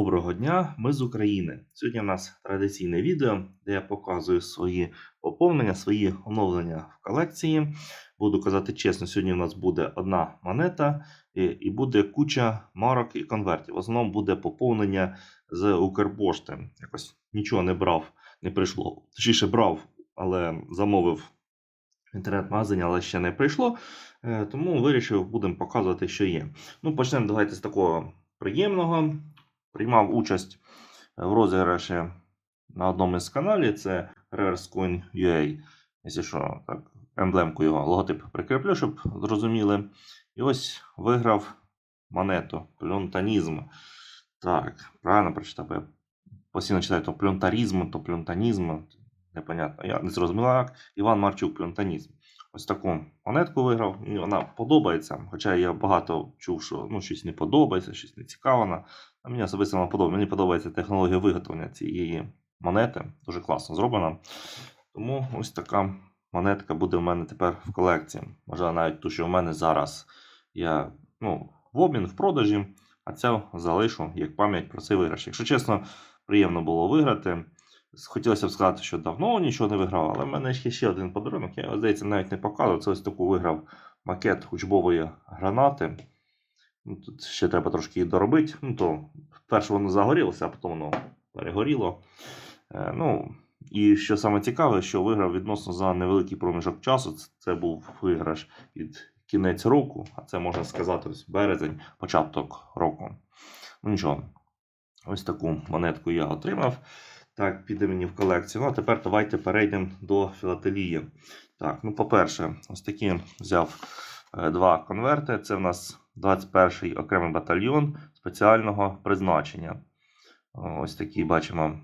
Доброго дня, ми з України. Сьогодні у нас традиційне відео, де я показую свої поповнення, свої оновлення в колекції. Буду казати чесно, сьогодні у нас буде одна монета і, буде куча марок і конвертів. В основному буде поповнення з Укрпошти. Якось нічого не брав, не прийшло. Точніше, брав, але замовив в інтернет-магазині, але ще не прийшло. Е, Тому вирішив, будемо показувати, що є. Ну, почнемо давайте з такого приємного. Приймав участь в розіграші на одному із каналів. Це RaresCoin.ua. Якщо що, так, емблемку його логотип прикріплю, щоб зрозуміли. І ось виграв монету плюнтанізм. Так, правильно прочитав, я постійно читаю то плюнтарізм, то плюнтанізм. Непонятно. Я не зрозумів, як Іван Марчук плюнтанізм. Ось таку монетку виграв. Мені вона подобається. Хоча я багато чув, що ну, щось не подобається, щось не цікаво. А мені особисто вона подобається. Мені подобається технологія виготовлення цієї монети. Дуже класно зроблена. Тому ось така монетка буде в мене тепер в колекції. Можливо, навіть ту, що в мене зараз я ну, в обмін, в продажі, а цю залишу як пам'ять про цей виграш. Якщо чесно, приємно було виграти. Хотілося б сказати, що давно нічого не виграв, але в мене є ще один подарунок. Я, здається, навіть не показував. Це ось таку виграв макет учбової гранати. Ну, Тут ще треба трошки її доробити. Ну, то перше воно загорілося, а потім воно перегоріло. Е, ну, і що саме цікаве, що виграв відносно за невеликий проміжок часу. Це, був виграш під кінець року, а це можна сказати ось березень, початок року. Ну нічого, ось таку монетку я отримав. Так, піде мені в колекцію. Ну, а тепер давайте перейдемо до філателії. Так, ну, по-перше, ось такі взяв е, два конверти. Це в нас 21-й окремий батальйон спеціального призначення. Ось такий бачимо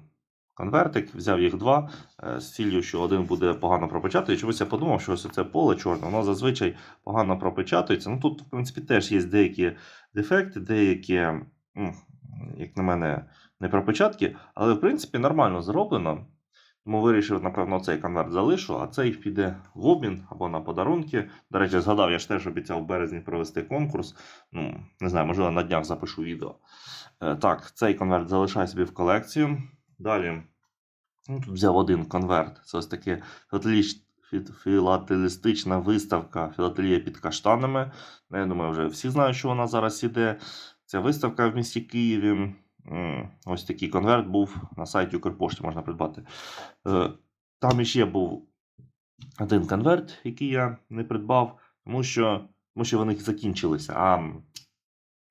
конвертик. Взяв їх два е, з ціллю, що один буде погано пропечатати. І чомусь я подумав, що ось це поле чорне, воно зазвичай погано пропечатується. Ну тут, в принципі, теж є деякі дефекти, деякі, як на мене, не пропечатки, але в принципі нормально зроблено. Тому вирішив, напевно, цей конверт залишу, а цей піде в обмін або на подарунки. До речі, згадав, я ж теж обіцяв в березні провести конкурс. Ну, не знаю, можливо, на днях запишу відео. Е, так, цей конверт залишаю собі в колекцію. Далі ну, тут взяв один конверт. Це ось таке філателістична виставка Філателія під каштанами. Ну, Я думаю, вже всі знають, що вона зараз іде. Ця виставка в місті Києві. Ось такий конверт був на сайті Укрпошти, можна придбати. Е, Там іще був один конверт, який я не придбав, тому що, тому що вони закінчилися. А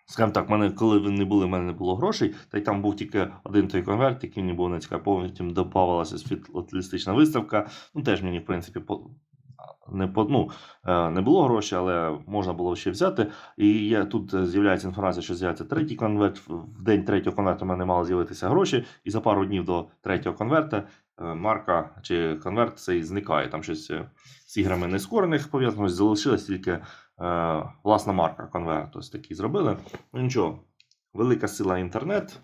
скажімо так, мене, коли вони були, в мене не було грошей, та й там був тільки один той конверт, який мені був не цікавий. Потім додавалася філателістична виставка. Ну, теж мені, в принципі, не, ну, е, не було грошей, але можна було ще взяти. І я, тут е, з'являється інформація, що з'явиться третій конверт. В день третього конверту в мене мали з'явитися гроші, і за пару днів до третього конверта е, марка чи конверт цей зникає. Там щось з іграми нескорених пов'язано, залишилась тільки е, власна марка конверту. Ось такий зробили. Ну нічого, велика сила інтернет,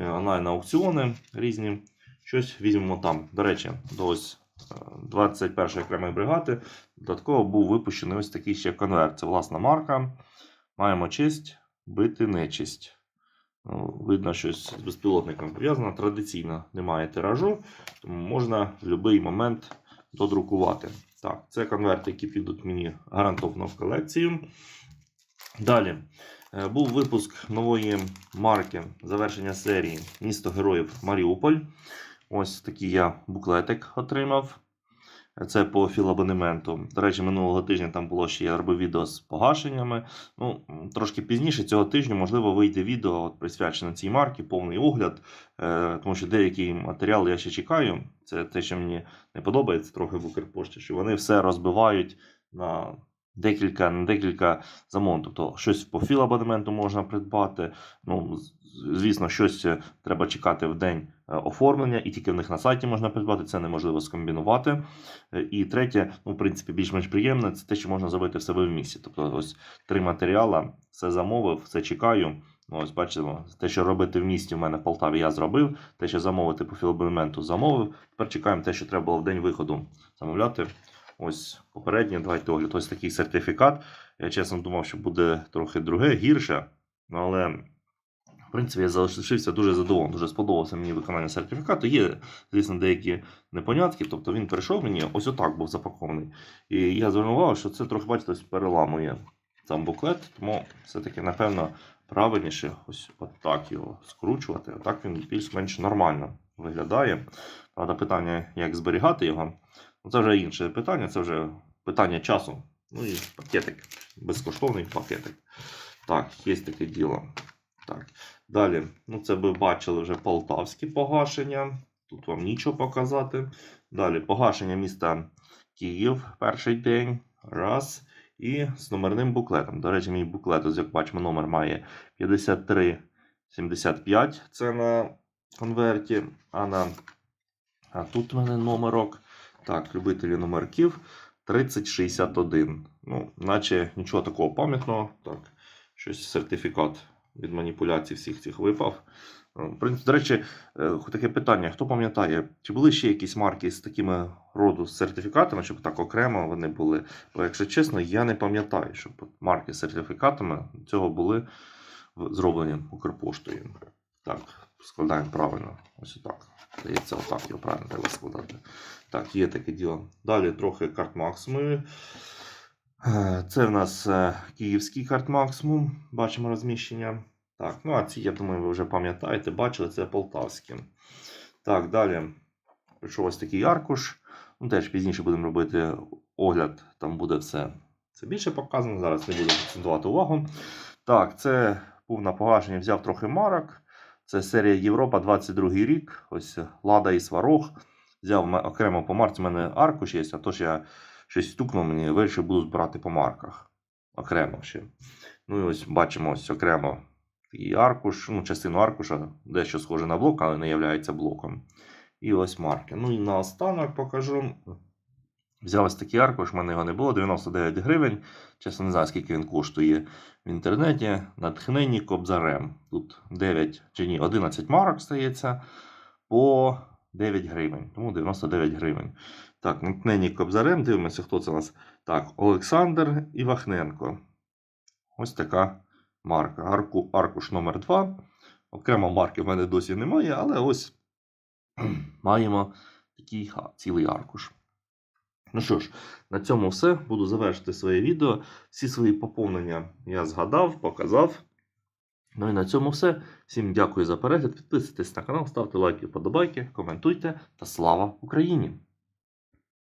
е, онлайн аукціони різні. Щось візьмемо там. До речі, до ось. 21-ї окремої бригади. Додатково був випущений ось такий ще конверт. Це власна марка. Маємо честь бити нечисть. Ну, видно, щось з безпілотником пов'язано. Традиційно немає тиражу, тому можна в будь-який момент додрукувати. Так, це конверти, які підуть мені гарантовано в колекцію. Далі е, був випуск нової марки завершення серії Місто Героїв Маріуполь. Ось такий я буклетик отримав. Це по філабонементу. До речі, минулого тижня там було ще я робив відео з погашеннями. Ну, трошки пізніше цього тижня, можливо, вийде відео от, присвячене цій марці, повний огляд. Е, тому що деякі матеріали я ще чекаю. Це те, що мені не подобається трохи в Укрпошті, що вони все розбивають на декілька, на декілька замовлень. Тобто щось по філабонементу можна придбати. Ну, звісно, щось е, треба чекати в день оформлення, і тільки в них на сайті можна придбати. Це неможливо скомбінувати. Е, І третє, ну, в принципі, більш-менш приємне, це те, що можна зробити в себе в місті. Тобто, ось три матеріали, все замовив, все чекаю. Ну, ось бачимо, те, що робити в місті в мене в Полтаві, я зробив. Те, що замовити по філабонементу, замовив. Тепер чекаємо те, що треба було в день виходу замовляти. Ось попереднє, давайте огляд. Ось такий сертифікат. Я чесно думав, що буде трохи друге, гірше. Але, принципі, я залишився дуже задоволений, дуже сподобався мені виконання сертифікату. Є, звісно, деякі непонятки. Тобто він прийшов мені, ось отак був запакований. І я звернув увагу, що це трохи, бачите, ось переламує сам буклет, тому все-таки, напевно, правильніше ось отак його скручувати. Отак він більш-менш нормально виглядає. Правда, питання, як зберігати його, ну, це вже інше питання, це вже питання часу. Ну і пакетик, безкоштовний пакетик. Так, є таке діло. Так. Далі, ну це ви бачили вже полтавські погашення. Тут вам нічого показати. Далі погашення міста Київ перший день. Раз. І з номерним буклетом. До речі, мій буклет, ось як бачимо, номер має 5375. Це на конверті. А на а тут в мене номерок. Так, любителі номерків 3061. Ну, наче нічого такого пам'ятного. Так, щось сертифікат від маніпуляцій всіх цих випав. Е, До речі, е, таке питання: хто пам'ятає, чи були ще якісь марки з такими роду сертифікатами, щоб так окремо вони були? Бо, якщо чесно, я не пам'ятаю, щоб марки з сертифікатами цього були зроблені Укрпоштою. Так, складаємо правильно. Ось так. Здається, отак його правильно треба складати. Так, є таке діло. Далі трохи карт максимумів. Е, Це в нас е, київський карт максимум. Бачимо розміщення. Так, ну а ці, я думаю, ви вже пам'ятаєте, бачили, це полтавські. Так, далі. Прийшов ось такий аркуш. Ну, теж пізніше будемо робити огляд, там буде все. Це більше показано. Зараз не буду акцентувати увагу. Так, це був на погашення, взяв трохи марок. Це серія Європа 22 рік. Ось Лада і Сварог. Взяв окремо по марці, у мене аркуш є, а то ж я щось стукнув мені, вирішив буду збирати по марках. Окремо ще. Ну і ось бачимо ось окремо такий аркуш, ну, частину аркуша, дещо схоже на блок, але не є блоком. І ось марки. Ну і наостанок покажу. Взяв ось такий аркуш, в мене його не було, 99 гривень. Чесно, не знаю, скільки він коштує в інтернеті. Натхненні кобзарем. Тут 9 чи ні, 11 марок стається по 9 гривень. Тому 99 гривень. Так, натхненні кобзарем. Дивимося, хто це у нас. Так, Олександр Івахненко. Ось така марка. Арку, аркуш номер 2. Окремо марки в мене досі немає, але ось маємо такий цілий аркуш. Ну що ж, на цьому все. Буду завершити своє відео. Всі свої поповнення я згадав, показав. Ну і на цьому все. Всім дякую за перегляд. Підписуйтесь на канал, ставте лайки, вподобайки, коментуйте та слава Україні!